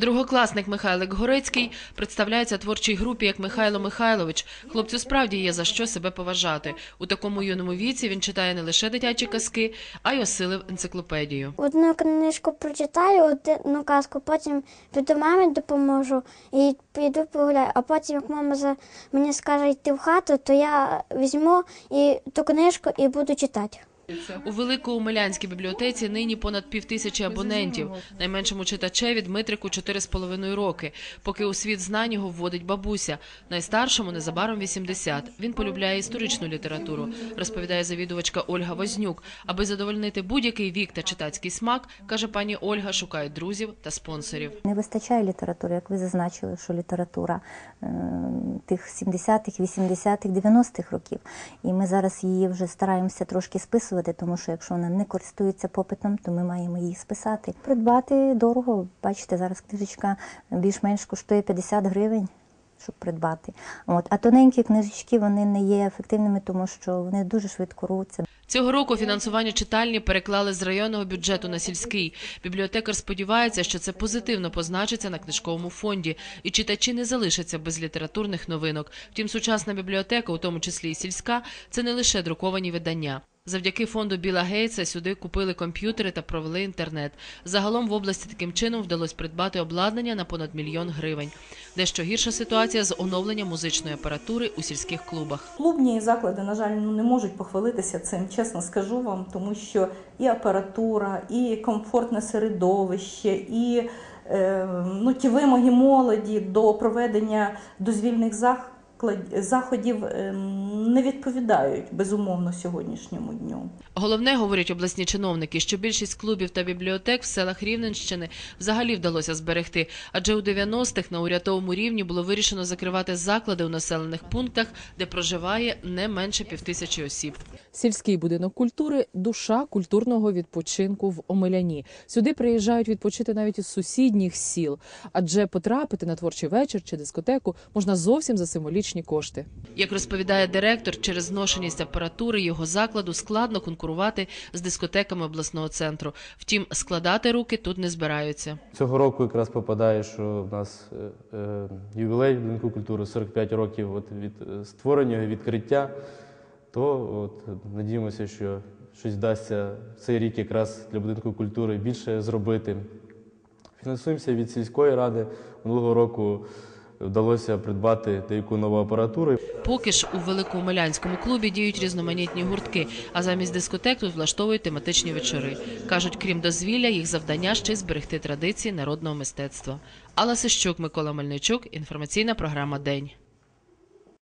Другокласник Михайлик Горицький представляється творчій групі як Михайло Михайлович. Хлопцю справді є за що себе поважати. У такому юному віці він читає не лише дитячі казки, а й осилив енциклопедію. Одну книжку прочитаю, одну казку, потім піду мамі допоможу і піду погуляю. А потім, як мама за мені скаже йти в хату, то я візьму і ту книжку і буду читати. У Великоумилянській бібліотеці нині понад півтисячі абонентів. Найменшому читачеві Дмитрику 4,5 роки, поки у світ знань його вводить бабуся. Найстаршому незабаром 80. Він полюбляє історичну літературу, розповідає завідувачка Ольга Вознюк. Аби задовольнити будь-який вік та читацький смак, каже пані Ольга, шукають друзів та спонсорів. Не вистачає літератури, як ви зазначили, що література е, тих 70-х, 80-х, 90-х років. І ми зараз її вже стараємося трошки списувати, тому що якщо вона не користується попитом, то ми маємо її списати. Придбати дорого. Бачите, зараз книжечка більш-менш коштує 50 гривень. Щоб придбати, от а тоненькі книжечки вони не є ефективними, тому що вони дуже швидко рвуться. Цього року фінансування читальні переклали з районного бюджету на сільський. Бібліотекар сподівається, що це позитивно позначиться на книжковому фонді, і читачі не залишаться без літературних новинок. Втім, сучасна бібліотека, у тому числі і сільська, це не лише друковані видання. Завдяки фонду Біла Гейтса сюди купили комп'ютери та провели інтернет. Загалом в області таким чином вдалося придбати обладнання на понад мільйон гривень. Дещо гірша ситуація з оновленням музичної апаратури у сільських клубах. Клубні заклади, на жаль, ну, не можуть похвалитися цим, чесно скажу вам, тому що і апаратура, і комфортне середовище, і е, ну, ті вимоги молоді до проведення дозвільних заклад- заходів е, не відповідають безумовно сьогоднішньому дню. Головне, говорять обласні чиновники, що більшість клубів та бібліотек в селах Рівненщини взагалі вдалося зберегти, адже у 90-х на урядовому рівні було вирішено закривати заклади у населених пунктах, де проживає не менше півтисячі осіб. Сільський будинок культури душа культурного відпочинку в Омеляні. Сюди приїжджають відпочити навіть із сусідніх сіл, адже потрапити на творчий вечір чи дискотеку можна зовсім за символічні кошти. Як розповідає директор, через зношеність апаратури його закладу складно конкурувати з дискотеками обласного центру. Втім, складати руки тут не збираються. Цього року якраз попадає, що в нас е, е, ювілей будинку культури 45 років от від е, створення, відкриття. То от, надіємося, що щось вдасться цей рік якраз для будинку культури більше зробити. Фінансуємося від сільської ради. Минулого року вдалося придбати деяку нову апаратуру. Поки ж у Великоумилянському клубі діють різноманітні гуртки, а замість дискотек тут влаштовують тематичні вечори. Кажуть, крім дозвілля, їх завдання ще й зберегти традиції народного мистецтва. Алла Сищук, Микола Мельничук, інформаційна програма День.